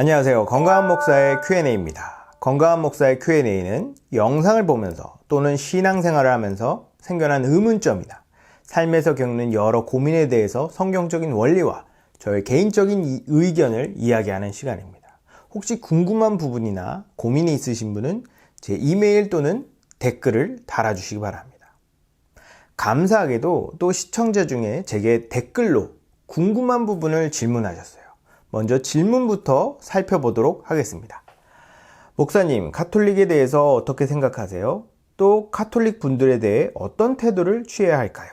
안녕하세요. 건강한 목사의 Q&A입니다. 건강한 목사의 Q&A는 영상을 보면서 또는 신앙생활을 하면서 생겨난 의문점이나 삶에서 겪는 여러 고민에 대해서 성경적인 원리와 저의 개인적인 이- 의견을 이야기하는 시간입니다. 혹시 궁금한 부분이나 고민이 있으신 분은 제 이메일 또는 댓글을 달아주시기 바랍니다. 감사하게도 또 시청자 중에 제게 댓글로 궁금한 부분을 질문하셨어요. 먼저 질문부터 살펴보도록 하겠습니다. 목사님, 카톨릭에 대해서 어떻게 생각하세요? 또 카톨릭 분들에 대해 어떤 태도를 취해야 할까요?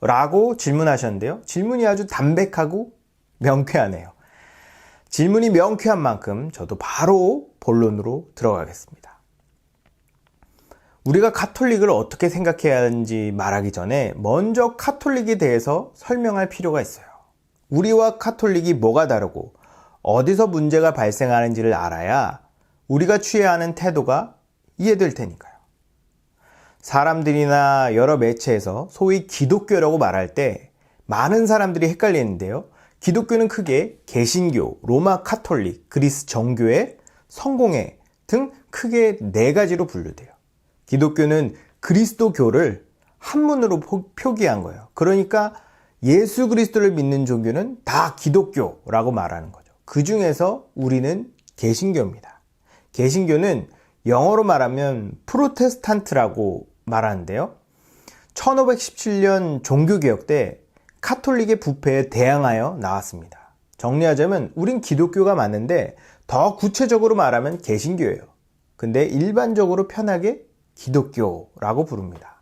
라고 질문하셨는데요. 질문이 아주 담백하고 명쾌하네요. 질문이 명쾌한 만큼 저도 바로 본론으로 들어가겠습니다. 우리가 카톨릭을 어떻게 생각해야 하는지 말하기 전에 먼저 카톨릭에 대해서 설명할 필요가 있어요. 우리와 카톨릭이 뭐가 다르고 어디서 문제가 발생하는지를 알아야 우리가 취해야 하는 태도가 이해될 테니까요. 사람들이나 여러 매체에서 소위 기독교라고 말할 때 많은 사람들이 헷갈리는데요. 기독교는 크게 개신교, 로마 카톨릭, 그리스 정교회, 성공회 등 크게 네 가지로 분류돼요. 기독교는 그리스도교를 한문으로 포- 표기한 거예요. 그러니까 예수 그리스도를 믿는 종교는 다 기독교라고 말하는 거죠. 그 중에서 우리는 개신교입니다. 개신교는 영어로 말하면 프로테스탄트라고 말하는데요. 1517년 종교개혁 때 카톨릭의 부패에 대항하여 나왔습니다. 정리하자면 우린 기독교가 맞는데 더 구체적으로 말하면 개신교예요. 근데 일반적으로 편하게 기독교라고 부릅니다.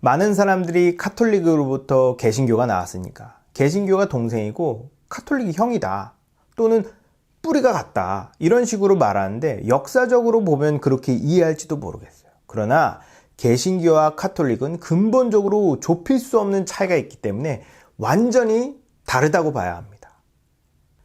많은 사람들이 카톨릭으로부터 개신교가 나왔으니까 개신교가 동생이고 카톨릭이 형이다 또는 뿌리가 같다 이런 식으로 말하는데 역사적으로 보면 그렇게 이해할지도 모르겠어요. 그러나 개신교와 카톨릭은 근본적으로 좁힐 수 없는 차이가 있기 때문에 완전히 다르다고 봐야 합니다.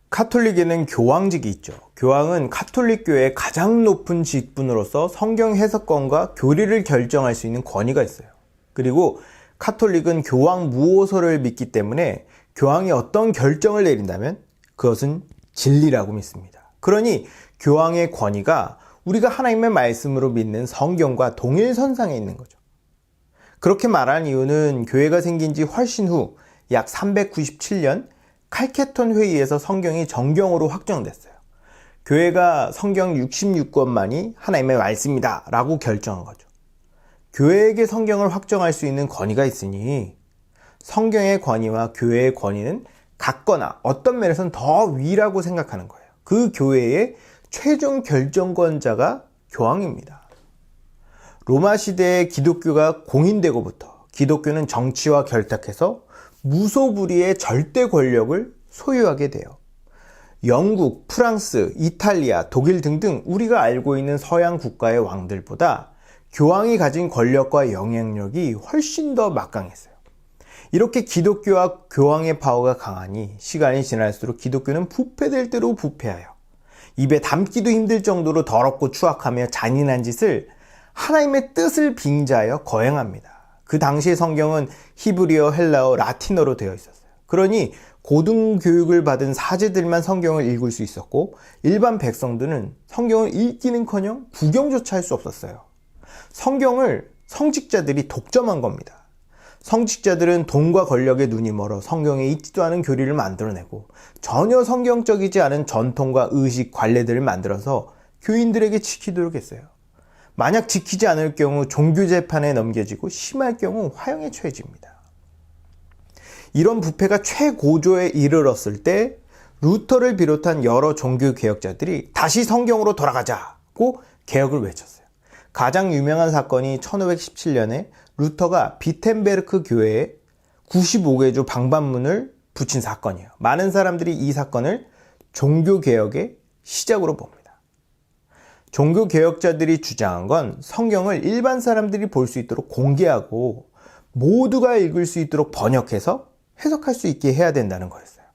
카톨릭에는 교황직이 있죠. 교황은 카톨릭교의 가장 높은 직분으로서 성경 해석권과 교리를 결정할 수 있는 권위가 있어요. 그리고 카톨릭은 교황 무호소를 믿기 때문에 교황이 어떤 결정을 내린다면 그것은 진리라고 믿습니다. 그러니 교황의 권위가 우리가 하나님의 말씀으로 믿는 성경과 동일 선상에 있는 거죠. 그렇게 말한 이유는 교회가 생긴 지 훨씬 후 약 397년 칼케톤 회의에서 성경이 정경으로 확정됐어요. 교회가 성경 66권만이 하나님의 말씀이다 라고 결정한 거죠. 교회에게 성경을 확정할 수 있는 권위가 있으니 성경의 권위와 교회의 권위는 같거나 어떤 면에서는 더 위라고 생각하는 거예요. 그 교회의 최종 결정권자가 교황입니다. 로마 시대에 기독교가 공인되고부터 기독교는 정치와 결탁해서 무소불위의 절대 권력을 소유하게 돼요. 영국, 프랑스, 이탈리아, 독일 등등 우리가 알고 있는 서양 국가의 왕들보다 교황이 가진 권력과 영향력이 훨씬 더 막강했어요. 이렇게 기독교와 교황의 파워가 강하니 시간이 지날수록 기독교는 부패될 대로 부패하여 입에 담기도 힘들 정도로 더럽고 추악하며 잔인한 짓을 하나님의 뜻을 빙자하여 거행합니다. 그 당시의 성경은 히브리어, 헬라어, 라틴어로 되어 있었어요. 그러니 고등교육을 받은 사제들만 성경을 읽을 수 있었고 일반 백성들은 성경을 읽기는커녕 구경조차 할 수 없었어요. 성경을 성직자들이 독점한 겁니다. 성직자들은 돈과 권력에 눈이 멀어 성경에 있지도 않은 교리를 만들어내고 전혀 성경적이지 않은 전통과 의식, 관례들을 만들어서 교인들에게 지키도록 했어요. 만약 지키지 않을 경우 종교 재판에 넘겨지고 심할 경우 화형에 처해집니다. 이런 부패가 최고조에 이르렀을 때 루터를 비롯한 여러 종교 개혁자들이 다시 성경으로 돌아가자고 개혁을 외쳤어요. 가장 유명한 사건이 1517년에 루터가 비텐베르크 교회에 95개 조 방반문을 붙인 사건이에요. 많은 사람들이 이 사건을 종교 개혁의 시작으로 봅니다. 종교 개혁자들이 주장한 건 성경을 일반 사람들이 볼 수 있도록 공개하고 모두가 읽을 수 있도록 번역해서 해석할 수 있게 해야 된다는 거였어요.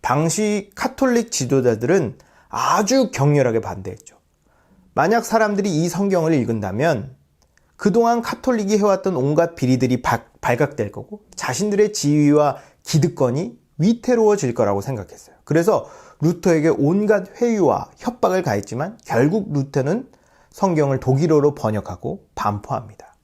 당시 카톨릭 지도자들은 아주 격렬하게 반대했죠. 만약 사람들이 이 성경을 읽은다면 그동안 카톨릭이 해왔던 온갖 비리들이 바- 발각될 거고 자신들의 지위와 기득권이 위태로워질 거라고 생각했어요. 그래서 루터에게 온갖 회유와 협박을 가했지만 결국 루터는 성경을 독일어로 번역하고 반포합니다.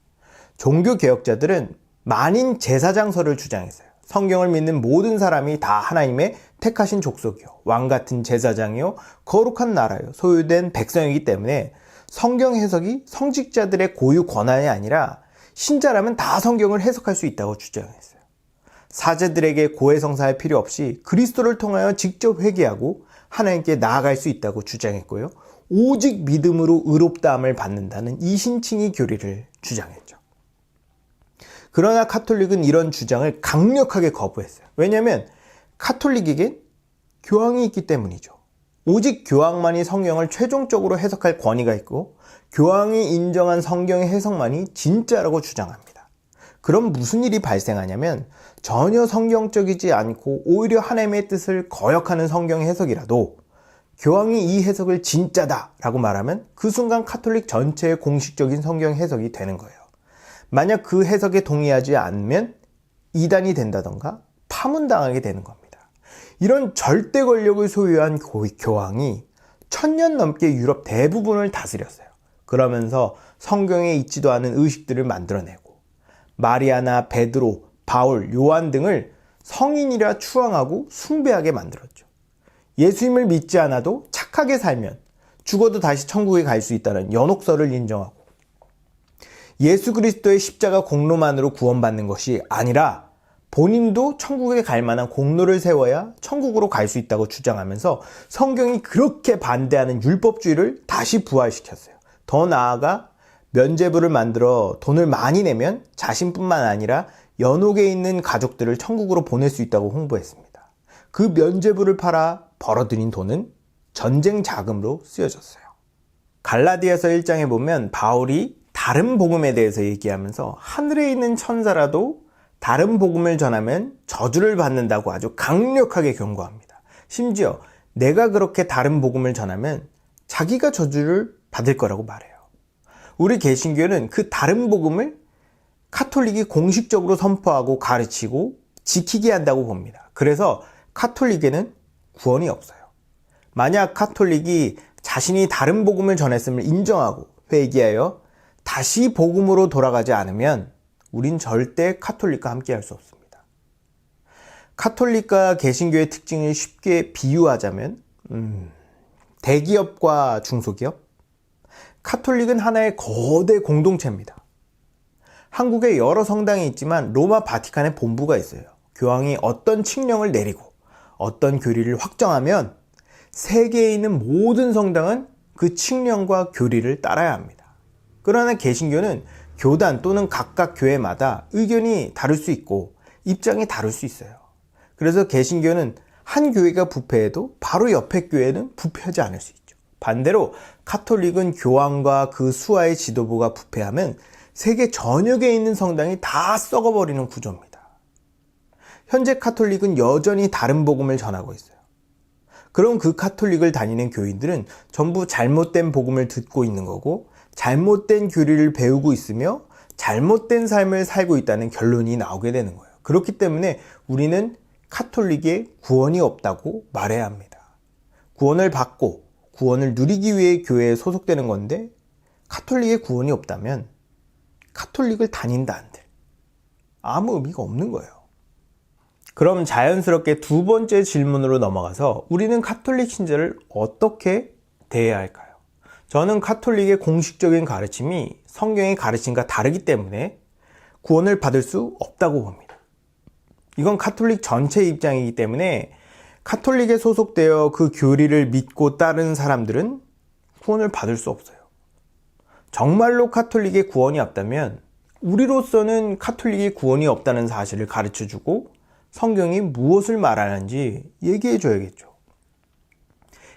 종교 개혁자들은 만인 제사장설을 주장했어요. 성경을 믿는 모든 사람이 다 하나님의 택하신 족속이요. 왕 같은 제사장이요. 거룩한 나라요. 소유된 백성이기 때문에 성경 해석이 성직자들의 고유 권한이 아니라 신자라면 다 성경을 해석할 수 있다고 주장했어요. 사제들에게 고해성사할 필요 없이 그리스도를 통하여 직접 회개하고 하나님께 나아갈 수 있다고 주장했고요. 오직 믿음으로 의롭다함을 받는다는 이 신칭의 교리를 주장했죠. 그러나 카톨릭은 이런 주장을 강력하게 거부했어요. 왜냐하면 카톨릭에겐 교황이 있기 때문이죠. 오직 교황만이 성경을 최종적으로 해석할 권위가 있고 교황이 인정한 성경의 해석만이 진짜라고 주장합니다. 그럼 무슨 일이 발생하냐면 전혀 성경적이지 않고 오히려 하나님의 뜻을 거역하는 성경 해석이라도 교황이 이 해석을 진짜다라고 말하면 그 순간 카톨릭 전체의 공식적인 성경 해석이 되는 거예요. 만약 그 해석에 동의하지 않으면 이단이 된다던가 파문당하게 되는 겁니다. 이런 절대 권력을 소유한 교황이 천년 넘게 유럽 대부분을 다스렸어요. 그러면서 성경에 있지도 않은 의식들을 만들어내고 마리아나 베드로, 바울, 요한 등을 성인이라 추앙하고 숭배하게 만들었죠. 예수님을 믿지 않아도 착하게 살면 죽어도 다시 천국에 갈 수 있다는 연옥설을 인정하고 예수 그리스도의 십자가 공로만으로 구원받는 것이 아니라 본인도 천국에 갈 만한 공로를 세워야 천국으로 갈 수 있다고 주장하면서 성경이 그렇게 반대하는 율법주의를 다시 부활시켰어요. 더 나아가 면제부를 만들어 돈을 많이 내면 자신뿐만 아니라 연옥에 있는 가족들을 천국으로 보낼 수 있다고 홍보했습니다. 그 면제부를 팔아 벌어들인 돈은 전쟁 자금으로 쓰여졌어요. 갈라디아서 1장에 보면 바울이 다른 복음에 대해서 얘기하면서 하늘에 있는 천사라도 다른 복음을 전하면 저주를 받는다고 아주 강력하게 경고합니다. 심지어 내가 그렇게 다른 복음을 전하면 자기가 저주를 받을 거라고 말해요. 우리 개신교는 그 다른 복음을 카톨릭이 공식적으로 선포하고 가르치고 지키게 한다고 봅니다. 그래서 카톨릭에는 구원이 없어요. 만약 카톨릭이 자신이 다른 복음을 전했음을 인정하고 회개하여 다시 복음으로 돌아가지 않으면 우린 절대 카톨릭과 함께 할 수 없습니다. 카톨릭과 개신교의 특징을 쉽게 비유하자면 음, 대기업과 중소기업 카톨릭은 하나의 거대 공동체입니다. 한국에 여러 성당이 있지만 로마 바티칸에 본부가 있어요. 교황이 어떤 칙령을 내리고 어떤 교리를 확정하면 세계에 있는 모든 성당은 그 칙령과 교리를 따라야 합니다. 그러나 개신교는 교단 또는 각각 교회마다 의견이 다를 수 있고 입장이 다를 수 있어요. 그래서 개신교는 한 교회가 부패해도 바로 옆에 교회는 부패하지 않을 수 있죠. 반대로 카톨릭은 교황과 그 수하의 지도부가 부패하면 세계 전역에 있는 성당이 다 썩어버리는 구조입니다. 현재 카톨릭은 여전히 다른 복음을 전하고 있어요. 그럼 그 카톨릭을 다니는 교인들은 전부 잘못된 복음을 듣고 있는 거고 잘못된 교리를 배우고 있으며 잘못된 삶을 살고 있다는 결론이 나오게 되는 거예요. 그렇기 때문에 우리는 카톨릭에 구원이 없다고 말해야 합니다. 구원을 받고 구원을 누리기 위해 교회에 소속되는 건데 카톨릭에 구원이 없다면 카톨릭을 다닌다 한들 아무 의미가 없는 거예요. 그럼 자연스럽게 두 번째 질문으로 넘어가서 우리는 카톨릭 신자를 어떻게 대해야 할까요? 저는 카톨릭의 공식적인 가르침이 성경의 가르침과 다르기 때문에 구원을 받을 수 없다고 봅니다. 이건 카톨릭 전체 입장이기 때문에 카톨릭에 소속되어 그 교리를 믿고 따르는 사람들은 구원을 받을 수 없어요. 정말로 카톨릭의 구원이 없다면 우리로서는 카톨릭의 구원이 없다는 사실을 가르쳐 주고 성경이 무엇을 말하는지 얘기해 줘야겠죠.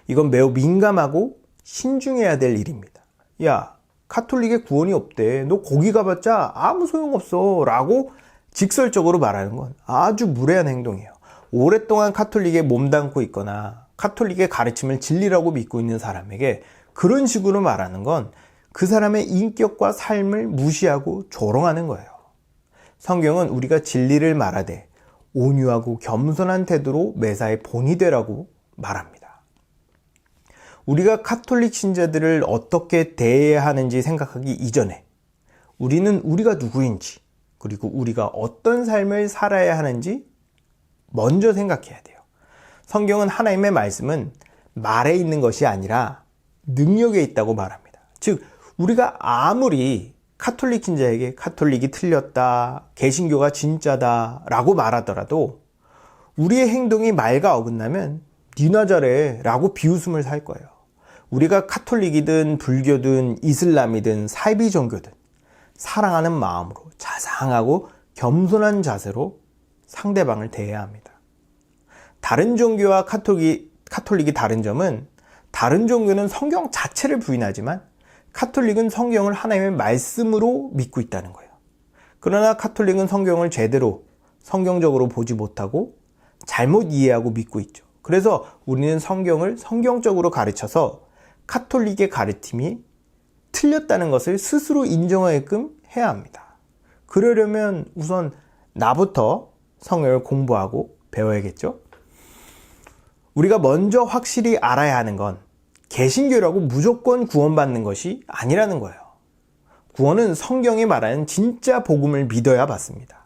이건 매우 민감하고 신중해야 될 일입니다. 야, 카톨릭의 구원이 없대. 너 거기 가봤자 아무 소용없어. 라고 직설적으로 말하는 건 아주 무례한 행동이에요. 오랫동안 카톨릭에 몸담고 있거나 카톨릭의 가르침을 진리라고 믿고 있는 사람에게 그런 식으로 말하는 건 그 사람의 인격과 삶을 무시하고 조롱하는 거예요. 성경은 우리가 진리를 말하되 온유하고 겸손한 태도로 매사에 본이 되라고 말합니다. 우리가 카톨릭 신자들을 어떻게 대해야 하는지 생각하기 이전에 우리는 우리가 누구인지 그리고 우리가 어떤 삶을 살아야 하는지 먼저 생각해야 돼요. 성경은 하나님의 말씀은 말에 있는 것이 아니라 능력에 있다고 말합니다. 즉, 우리가 아무리 카톨릭 신자에게 카톨릭이 틀렸다, 개신교가 진짜다 라고 말하더라도 우리의 행동이 말과 어긋나면 니나 잘해 라고 비웃음을 살 거예요. 우리가 카톨릭이든 불교든 이슬람이든 사이비 종교든 사랑하는 마음으로 자상하고 겸손한 자세로 상대방을 대해야 합니다. 다른 종교와 카톨릭이, 카톨릭이 다른 점은 다른 종교는 성경 자체를 부인하지만 카톨릭은 성경을 하나님의 말씀으로 믿고 있다는 거예요. 그러나 카톨릭은 성경을 제대로 성경적으로 보지 못하고 잘못 이해하고 믿고 있죠. 그래서 우리는 성경을 성경적으로 가르쳐서 카톨릭의 가르침이 틀렸다는 것을 스스로 인정하게끔 해야 합니다. 그러려면 우선 나부터 성경을 공부하고 배워야겠죠? 우리가 먼저 확실히 알아야 하는 건 개신교라고 무조건 구원받는 것이 아니라는 거예요. 구원은 성경이 말하는 진짜 복음을 믿어야 받습니다.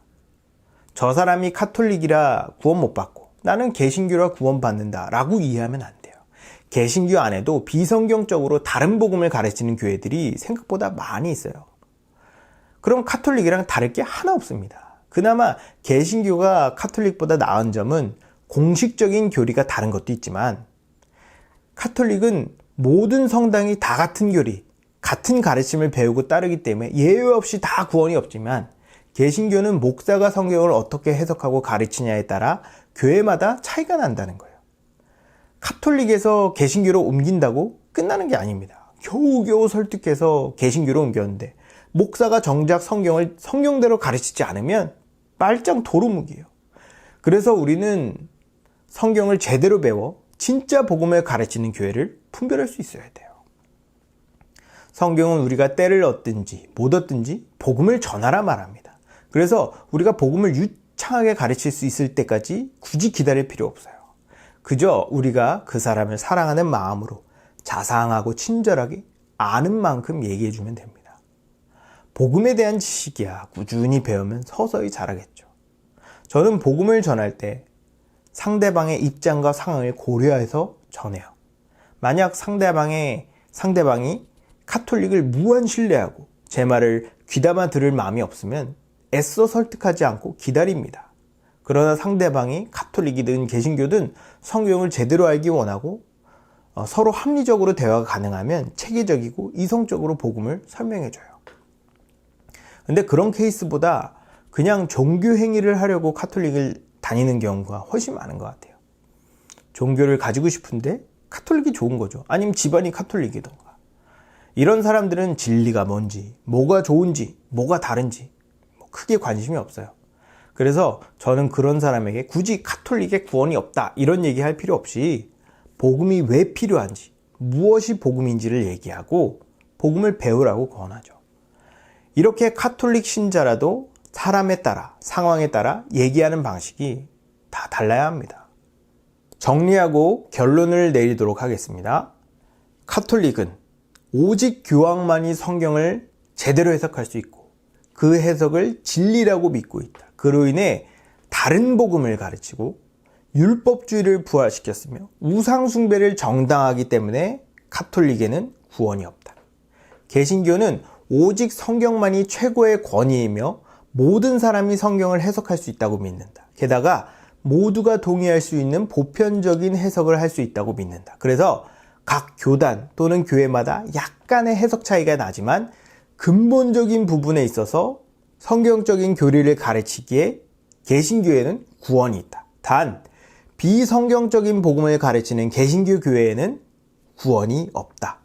저 사람이 카톨릭이라 구원 못 받고 나는 개신교라 구원 받는다 라고 이해하면 안 돼요. 개신교 안에도 비성경적으로 다른 복음을 가르치는 교회들이 생각보다 많이 있어요. 그럼 카톨릭이랑 다를 게 하나 없습니다. 그나마 개신교가 카톨릭보다 나은 점은 공식적인 교리가 다른 것도 있지만 카톨릭은 모든 성당이 다 같은 교리, 같은 가르침을 배우고 따르기 때문에 예외 없이 다 구원이 없지만 개신교는 목사가 성경을 어떻게 해석하고 가르치냐에 따라 교회마다 차이가 난다는 거예요. 카톨릭에서 개신교로 옮긴다고 끝나는 게 아닙니다. 겨우겨우 설득해서 개신교로 옮겼는데 목사가 정작 성경을 성경대로 가르치지 않으면 빨짱 도루묵이에요. 그래서 우리는 성경을 제대로 배워 진짜 복음을 가르치는 교회를 분별할 수 있어야 돼요. 성경은 우리가 때를 얻든지 못 얻든지 복음을 전하라 말합니다. 그래서 우리가 복음을 유창하게 가르칠 수 있을 때까지 굳이 기다릴 필요 없어요. 그저 우리가 그 사람을 사랑하는 마음으로 자상하고 친절하게 아는 만큼 얘기해 주면 됩니다. 복음에 대한 지식이야 꾸준히 배우면 서서히 자라겠죠. 저는 복음을 전할 때 상대방의 입장과 상황을 고려해서 전해요. 만약 상대방의 상대방이 카톨릭을 무한 신뢰하고 제 말을 귀담아 들을 마음이 없으면 애써 설득하지 않고 기다립니다. 그러나 상대방이 카톨릭이든 개신교든 성경을 제대로 알기 원하고 어, 서로 합리적으로 대화가 가능하면 체계적이고 이성적으로 복음을 설명해줘요. 근데 그런 케이스보다 그냥 종교 행위를 하려고 카톨릭을 다니는 경우가 훨씬 많은 것 같아요. 종교를 가지고 싶은데 카톨릭이 좋은 거죠. 아니면 집안이 카톨릭이던가. 이런 사람들은 진리가 뭔지, 뭐가 좋은지, 뭐가 다른지 뭐 크게 관심이 없어요. 그래서 저는 그런 사람에게 굳이 카톨릭의 구원이 없다 이런 얘기 할 필요 없이 복음이 왜 필요한지, 무엇이 복음인지를 얘기하고 복음을 배우라고 권하죠. 이렇게 카톨릭 신자라도 사람에 따라, 상황에 따라 얘기하는 방식이 다 달라야 합니다. 정리하고 결론을 내리도록 하겠습니다. 카톨릭은 오직 교황만이 성경을 제대로 해석할 수 있고 그 해석을 진리라고 믿고 있다. 그로 인해 다른 복음을 가르치고 율법주의를 부활시켰으며 우상숭배를 정당하기 때문에 카톨릭에는 구원이 없다. 개신교는 오직 성경만이 최고의 권위이며 모든 사람이 성경을 해석할 수 있다고 믿는다. 게다가 모두가 동의할 수 있는 보편적인 해석을 할 수 있다고 믿는다. 그래서 각 교단 또는 교회마다 약간의 해석 차이가 나지만 근본적인 부분에 있어서 성경적인 교리를 가르치기에 개신교회는 구원이 있다. 단 비성경적인 복음을 가르치는 개신교 교회에는 구원이 없다.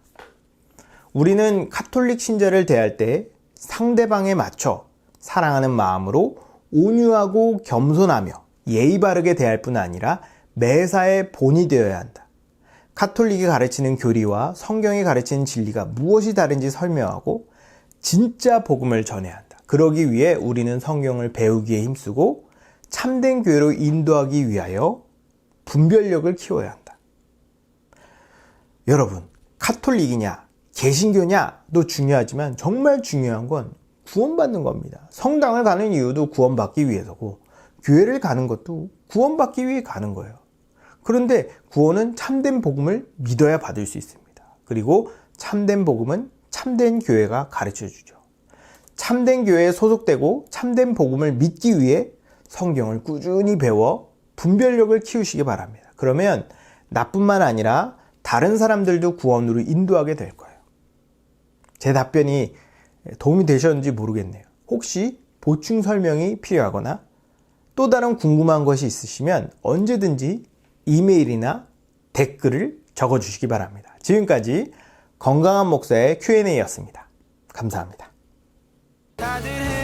우리는 카톨릭 신자를 대할 때 상대방에 맞춰 사랑하는 마음으로 온유하고 겸손하며 예의 바르게 대할 뿐 아니라 매사에 본이 되어야 한다. 카톨릭이 가르치는 교리와 성경이 가르치는 진리가 무엇이 다른지 설명하고 진짜 복음을 전해야 한다. 그러기 위해 우리는 성경을 배우기에 힘쓰고 참된 교회로 인도하기 위하여 분별력을 키워야 한다. 여러분, 카톨릭이냐, 개신교냐도 중요하지만 정말 중요한 건 구원받는 겁니다. 성당을 가는 이유도 구원받기 위해서고, 교회를 가는 것도 구원받기 위해 가는 거예요. 그런데 구원은 참된 복음을 믿어야 받을 수 있습니다. 그리고 참된 복음은 참된 교회가 가르쳐 주죠. 참된 교회에 소속되고 참된 복음을 믿기 위해 성경을 꾸준히 배워 분별력을 키우시기 바랍니다. 그러면 나뿐만 아니라 다른 사람들도 구원으로 인도하게 될 거예요. 제 답변이 도움이 되셨는지 모르겠네요. 혹시 보충 설명이 필요하거나 또 다른 궁금한 것이 있으시면 언제든지 이메일이나 댓글을 적어 주시기 바랍니다. 지금까지 건강한 목사의 Q&A였습니다. 감사합니다. 다들